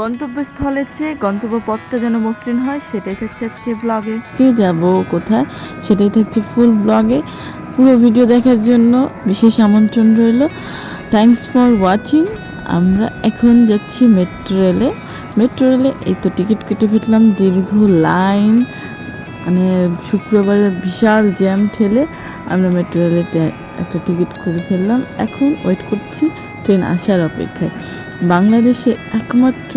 গন্তব্যস্থলের চেয়ে গন্তব্যপথটা যেন মসৃণ হয়, সেটাই থাকছে আজকে ব্লগে কে যাব, কোথায়, সেটাই থাকছে ফুল ব্লগে পুরো ভিডিও দেখার জন্য বিশেষ আমন্ত্রণ রইল। থ্যাঙ্কস ফর ওয়াচিং আমরা এখন যাচ্ছি মেট্রো রেলে মেট্রো রেলে এই তো টিকিট কেটে ফেললাম, দীর্ঘ লাইন মানে শুক্রবারে বিশাল জ্যাম ঠেলে আমরা মেট্রো রেলে একটা টিকিট করে ফেললাম। এখন ওয়েট করছি ট্রেন আসার অপেক্ষায়। বাংলাদেশে একমাত্র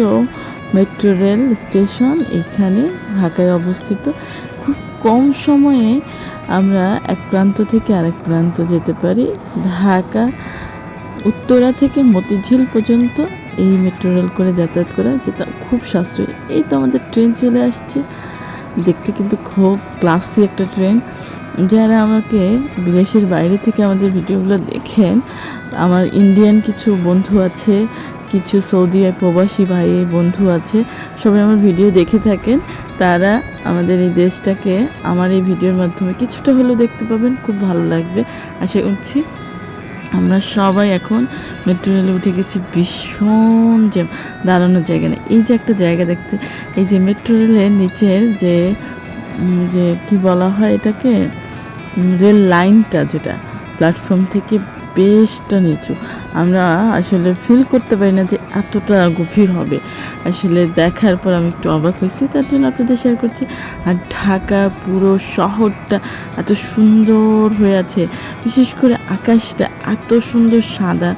মেট্রো রেল স্টেশন এখানে ঢাকায় অবস্থিত। খুব কম সময়ে আমরা এক প্রান্ত থেকে আরেক প্রান্ত যেতে পারি। ঢাকা, উত্তরা থেকে মতিঝিল পর্যন্ত এই মেট্রো রেল করে যাতায়াত করা যেটা খুব সাশ্রয়ী। এই তো আমাদের ট্রেন চলে আসছে। দেখতে কিন্তু খুব ক্লাসি একটা ট্রেন যারা আমাকে বিদেশের বাইরে থেকে আমাদের ভিডিওগুলো দেখেন, আমার ইন্ডিয়ান কিছু বন্ধু আছে, কিছু সৌদি প্রবাসী ভাই, বন্ধু আছে, সবাই আমার ভিডিও দেখে থাকেন। তারা আমাদের এই দেশটাকে, আমার এই ভিডিওর মাধ্যমে কিছুটা হলেও দেখতে পাবেন, খুব ভালো লাগবে। আশা করছি আমরা সবাই এখন মেট্রো রেলে উঠে গেছি, ভীষণ যে দাঁড়ানোর জায়গা নেই। এই যে একটা জায়গা দেখতে, এই যে মেট্রো রেলের নিচের যে যে কি বলা হয় এটাকে রেল লাইনটা যেটা প্ল্যাটফর্ম থেকে বেশটা নিচু। আমরা আসলে ফিল করতে পারি না যে এতটা গভীর হবে। আসলে দেখার পর আমি একটু অবাক হয়েছি, তার জন্য আপনাদের শেয়ার করছি। আর ঢাকা পুরো শহরটা এত সুন্দর হয়ে আছে, বিশেষ করে আকাশটা এত সুন্দর সাদা,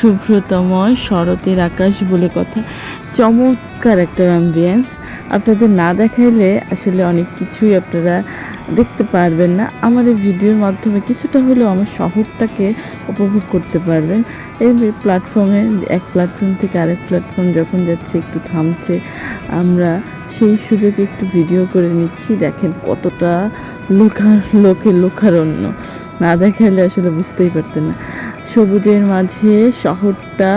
শুভ্রতময়, শরতের আকাশ বলে কথা। চমৎকার একটা অ্যাম্বিয়েন্স আপনাদের না দেখাইলে আসলে অনেক কিছুই আপনারা দেখতে পারবেন না। আমার এই ভিডিওর মাধ্যমে কিছুটা হলেও আমার শহরটাকে উপভোগ করতে পারবেন। এই প্ল্যাটফর্মে এক প্ল্যাটফর্ম থেকে আরেক প্ল্যাটফর্ম যখন যাচ্ছে, একটু থামছে, আমরা সেই সুযোগে একটু ভিডিও করে নিচ্ছি। দেখেন কতটা লোকার লোকের লোকারণ্য। না দেখাইলে আসলে বুঝতেই পারতেন না। সবুজের মাঝে শহরটা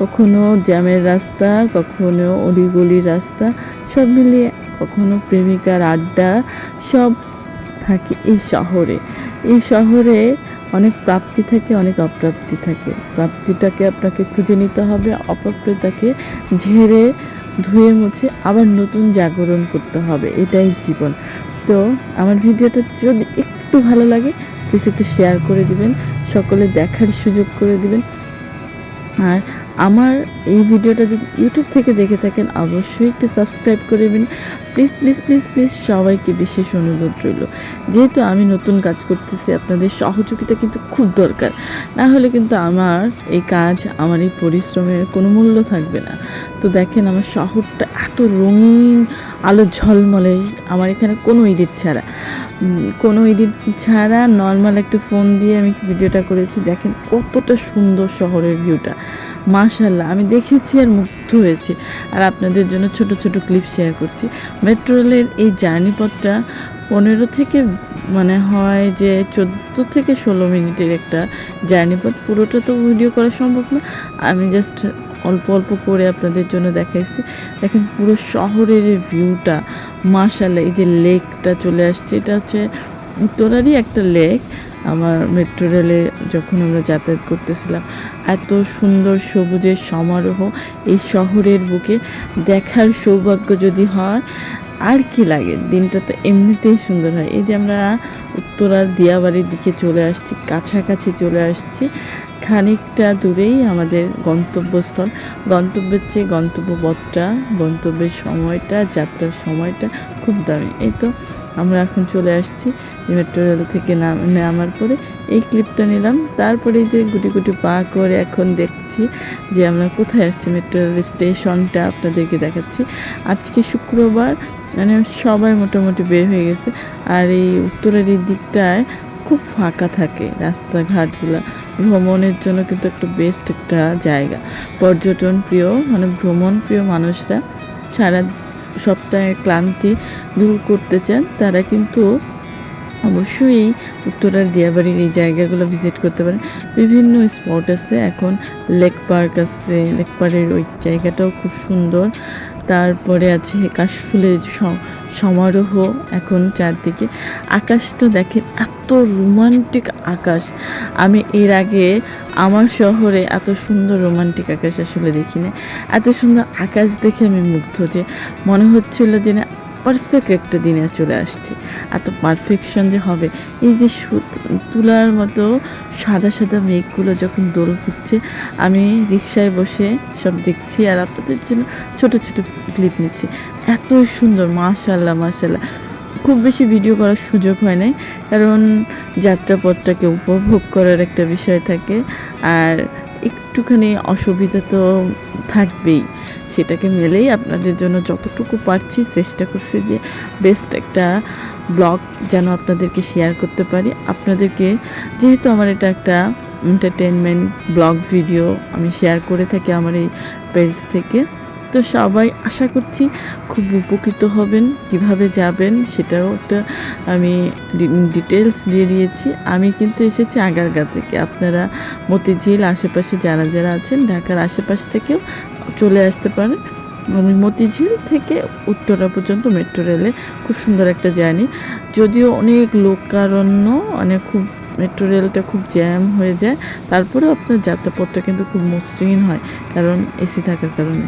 কখনো জ্যামের রাস্তা, কখনো অলিগলির রাস্তা, সব মিলিয়ে কখনো প্রেমিকার আড্ডা, সব থাকে এই শহরে। এই শহরে অনেক প্রাপ্তি থাকে, অনেক অপ্রাপ্তি থাকে। প্রাপ্তিটাকে আপনাকে খুঁজে নিতে হবে, অপ্রাপ্তিটাকে ঝেড়ে, ধুয়ে মুছে আবার নতুন জাগরণ করতে হবে। এটাই জীবন। তো আমার ভিডিওটা যদি একটু ভালো লাগে প্লিজ একটু শেয়ার করে দিবেন, সকলে দেখার সুযোগ করে দিবেন। আর আমার এই ভিডিওটা যদি ইউটিউব থেকে দেখে থাকেন, অবশ্যই একটু সাবস্ক্রাইব করে দেবেন। প্লিজ প্লিজ প্লিজ প্লিজ সবাইকে বিশেষ অনুরোধ রইল। যেহেতু আমি নতুন কাজ করতেছি, আপনাদের সহযোগিতা কিন্তু খুব দরকার। না হলে কিন্তু আমার এই কাজ, আমার এই পরিশ্রমের কোনো মূল্য থাকবে না। তো দেখেন আমার শহরটা এত রঙিন, আলো ঝলমলে। আমার এখানে কোনো এডিট ছাড়া। কোনো এডিট ছাড়া নর্মাল একটা ফোন দিয়ে আমি ভিডিওটা করেছি। দেখেন কতটা সুন্দর শহরের ভিউটা। মাশাল্লাহ আমি দেখেছি আর মুগ্ধ হয়েছি। আর আপনাদের জন্য ছোট ছোট ক্লিপ শেয়ার করছি। মেট্রো রেলের এই জার্নি পথটা পনেরো থেকে মানে হয় যে চোদ্দ থেকে ষোলো মিনিটের একটা জার্নি পথ। পুরোটা তো ভিডিও করা সম্ভব না। আমি জাস্ট অল্প অল্প করে আপনাদের জন্য দেখাইছি। দেখেন পুরো শহরের ভিউটা মাশাল্লাহ এই যে লেকটা চলে আসছে, এটা হচ্ছে উত্তরারই একটা লেক। আমার মেট্রো রেলে যখন আমরা যাতায়াত করতেছিলাম, এত সুন্দর সবুজের সমারোহ এই শহরের বুকে দেখার সৌভাগ্য যদি হয়, আর কি লাগে? দিনটা তো এমনিতেই সুন্দর হয়। এই যে আমরা উত্তরার দিয়াবাড়ির দিকে চলে আসছি, কাছাকাছি চলে আসছি, খানিকটা দূরেই আমাদের গন্তব্যস্থল। গন্তব্যের চেয়ে গন্তব্যপথটা, গন্তব্যের সময়টা, যাত্রার সময়টা খুব দামি। এই তো আমরা এখন চলে আসছি মেট্রো রেল থেকে নাম, নামার পরে। এই ক্লিপটা নিলাম। তারপরে যে গুটি গুটি পা করে এখন দেখছি যে আমরা কোথায় আসছি মেট্রো রেল স্টেশনটা আপনাদেরকে দেখাচ্ছি। আজকে শুক্রবার মানে সবাই মোটামুটি বের হয়ে গেছে। আর এই উত্তরের এই দিকটায় খুব ফাঁকা থাকে রাস্তাঘাটগুলো। ভ্রমণের জন্য কিন্তু একটা বেস্ট একটা জায়গা। পর্যটন প্রিয় মানে ভ্রমণ প্রিয় মানুষরা সারা সপ্তাহের ক্লান্তি দূর করতে চান তারা কিন্তু অবশ্যই উত্তরার দিয়াবাড়ির এই জায়গাগুলো ভিজিট করতে পারেন। বিভিন্ন স্পট আছে, এখন লেক পার্ক আছে লেক পার্কের ওই জায়গাটাও খুব সুন্দর। তারপরে আছে কাশফুলের সমারোহ এখন চারদিকে। আকাশটা দেখেন এত রোমান্টিক আকাশ। আমি এর আগে আমার শহরে এত সুন্দর রোমান্টিক আকাশ আসলে দেখি না এত সুন্দর আকাশ দেখে আমি মুগ্ধ যে, মনে হচ্ছিল যে না পারফেক্ট একটা দিনে চলে আসছি। এত পারফেকশন যে হবে, এই যে তুলার মতো সাদা সাদা মেঘগুলো যখন দোল হচ্ছে, আমি রিক্সায় বসে সব দেখছি আর আপনাদের জন্য ছোট ছোট ক্লিপ নিচ্ছি। এত সুন্দর মাশাল্লাহ মাশাল্লাহ খুব বেশি ভিডিও করার সুযোগ হয় নাই, কারণ যাত্রাপথটাকে উপভোগ করার একটা বিষয় থাকে, আর একটুখানি অসুবিধা তো থাকবেই। সেটাকে মেলেই আপনাদের জন্য যতটুকু পারছি চেষ্টা করছি যে বেস্ট একটা ব্লগ যেন আপনাদেরকে শেয়ার করতে পারি। আপনাদেরকে যেহেতু আমার এটা একটা এন্টারটেনমেন্ট ব্লগ ভিডিও আমি শেয়ার করে থাকি আমার এই পেজ থেকে, তো সবাই আশা করছি খুব উপকৃত হবেন, কীভাবে যাবেন সেটাও একটা আমি ডিটেলস দিয়ে দিয়েছি। আমি কিন্তু এসেছি আগারগা থেকে। আপনারা মতিঝিল আশেপাশে যারা যারা আছেন, ঢাকার আশেপাশ থেকেও চলে আসতে পারেন মতিঝিল থেকে উত্তরা পর্যন্ত মেট্রো রেলে খুব সুন্দর একটা জার্নি যদিও অনেক লোকারণ্য অনেক খুব মেট্রো রেলটা খুব জ্যাম হয়ে যায়। তারপরেও আপনার যাত্রাপথটা কিন্তু খুব মসৃণ হয়, কারণ এসি থাকার কারণে।